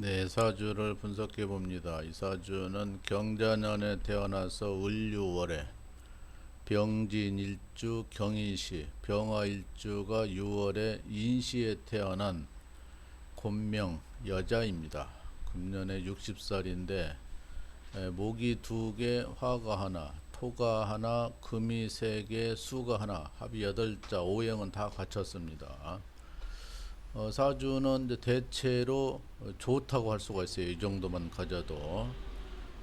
네, 사주를 분석해 봅니다. 이 사주는 경자년에 태어나서 을류월에 병진 일주 경인시, 병화 일주가 6월에 인시에 태어난 곤명 여자입니다. 금년에 60살인데 목이 두 개, 화가 하나, 토가 하나, 금이 세 개, 수가 하나, 합이 여덟 자, 오행은 다 갖췄습니다. 어, 사주는 대체로 어, 좋다고 할 수가 있어요. 이 정도만 가져도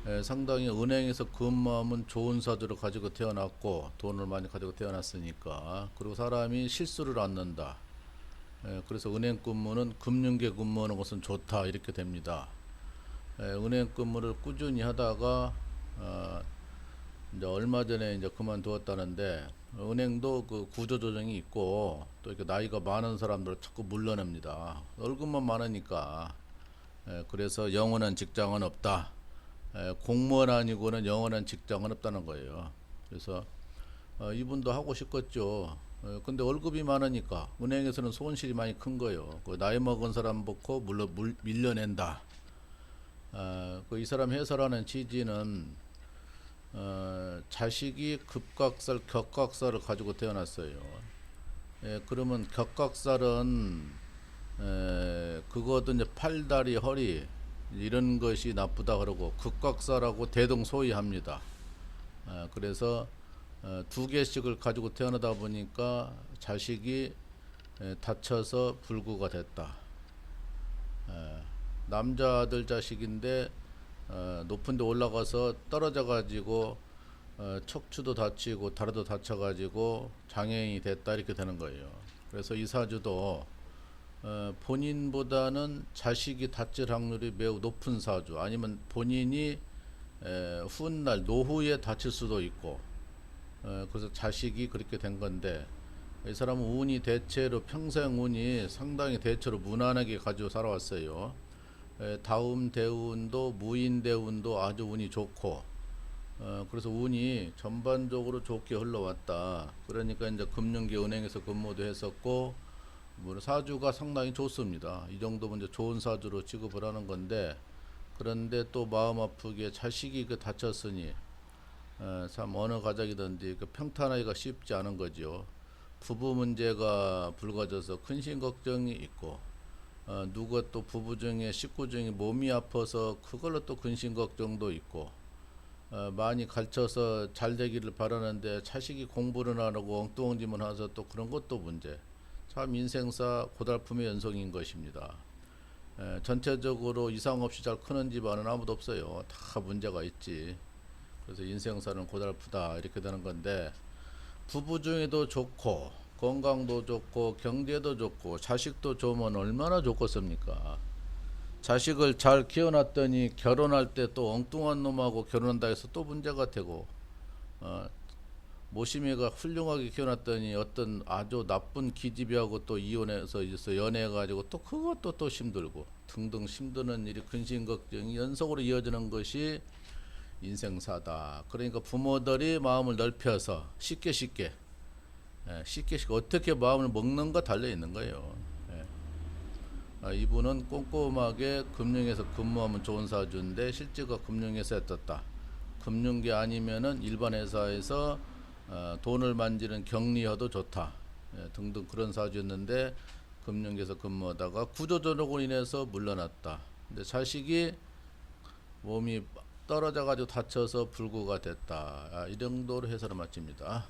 에, 상당히 은행에서 근무하면 좋은 사주를 가지고 태어났고 돈을 많이 가지고 태어났으니까 그리고 사람이 실수를 않는다. 에, 그래서 은행 근무는 금융계 근무하는 것은 좋다 이렇게 됩니다. 에, 은행 근무를 꾸준히 하다가 어, 이제 얼마 전에 이제 그만두었다는데 은행도 그 구조 조정이 있고 또 이렇게 나이가 많은 사람들을 자꾸 물러냅니다. 월급만 많으니까 예, 그래서 영원한 직장은 없다. 예, 공무원 아니고는 영원한 직장은 없다는 거예요. 그래서 어, 이분도 하고 싶겠죠. 어, 근데 월급이 많으니까 은행에서는 손실이 많이 큰 거예요. 그 나이 먹은 사람 놓고 물러 물, 밀려낸다. 어, 그이 사람 해설하는 취지는 어, 자식이 급각살, 격각살을 가지고 태어났어요. 예, 그러면 격각살은 에, 그것도 이제 팔다리, 허리 이런 것이 나쁘다 그러고 극각살하고 대동소이합니다. 어, 그래서 어, 두 개씩을 가지고 태어나다 보니까 자식이 에, 다쳐서 불구가 됐다. 에, 남자들 자식인데 어, 높은 데 올라가서 떨어져 가지고 어, 척추도 다치고 다리도 다쳐 가지고 장애인이 됐다 이렇게 되는 거예요. 그래서 이 사주도 어, 본인보다는 자식이 다칠 확률이 매우 높은 사주 아니면 본인이 에, 훗날 노후에 다칠 수도 있고 어, 그래서 자식이 그렇게 된 건데 이 사람은 운이 대체로 평생 운이 상당히 대체로 무난하게 가지고 살아왔어요. 에, 다음 대운도 무인 대운도 아주 운이 좋고 어, 그래서 운이 전반적으로 좋게 흘러왔다. 그러니까 이제 금융계 은행에서 근무도 했었고 뭐 사주가 상당히 좋습니다. 이 정도면 이제 좋은 사주로 취급을 하는 건데 그런데 또 마음 아프게 자식이 그 다쳤으니 어, 참 어느 가정이든지 그 평탄하기가 쉽지 않은 거죠. 부부 문제가 불거져서 근심 걱정이 있고 어, 누가 또 부부 중에 식구 중에 몸이 아파서 그걸로 또 근심 걱정도 있고 어, 많이 가르쳐서 잘 되기를 바라는데 자식이 공부를 안 하고 엉뚱한 짓만 해서 또 그런 것도 문제. 참 인생사 고달픔의 연속인 것입니다. 에, 전체적으로 이상 없이 잘 크는 집안은 아무도 없어요. 다 문제가 있지. 그래서 인생사는 고달프다 이렇게 되는 건데 부부 중에도 좋고 건강도 좋고 경제도 좋고 자식도 좋으면 얼마나 좋겠습니까? 자식을 잘 키워놨더니 결혼할 때 또 엉뚱한 놈하고 결혼한다 해서 또 문제가 되고 어, 모심이가 훌륭하게 키워놨더니 어떤 아주 나쁜 기집애하고 또 이혼해서 이제 연애해가지고 또 그것도 또 힘들고 등등 힘드는 일이 근심 걱정이 연속으로 이어지는 것이 인생사다. 그러니까 부모들이 마음을 넓혀서 쉽게 쉽게 예, 쉽게 쉽게 어떻게 마음을 먹는가 달려 있는 거예요. 예. 아, 이분은 꼼꼼하게 금융에서 근무하면 좋은 사주인데 실제가 금융회사에 떴다. 금융계 아니면은 일반 회사에서 어, 돈을 만지는 격리여도 좋다. 예, 등등 그런 사주였는데 금융계에서 근무하다가 구조조정으로 인해서 물러났다. 근데 자식이 몸이 떨어져 가지고 다쳐서 불구가 됐다. 아, 이 정도로 해설을 마칩니다.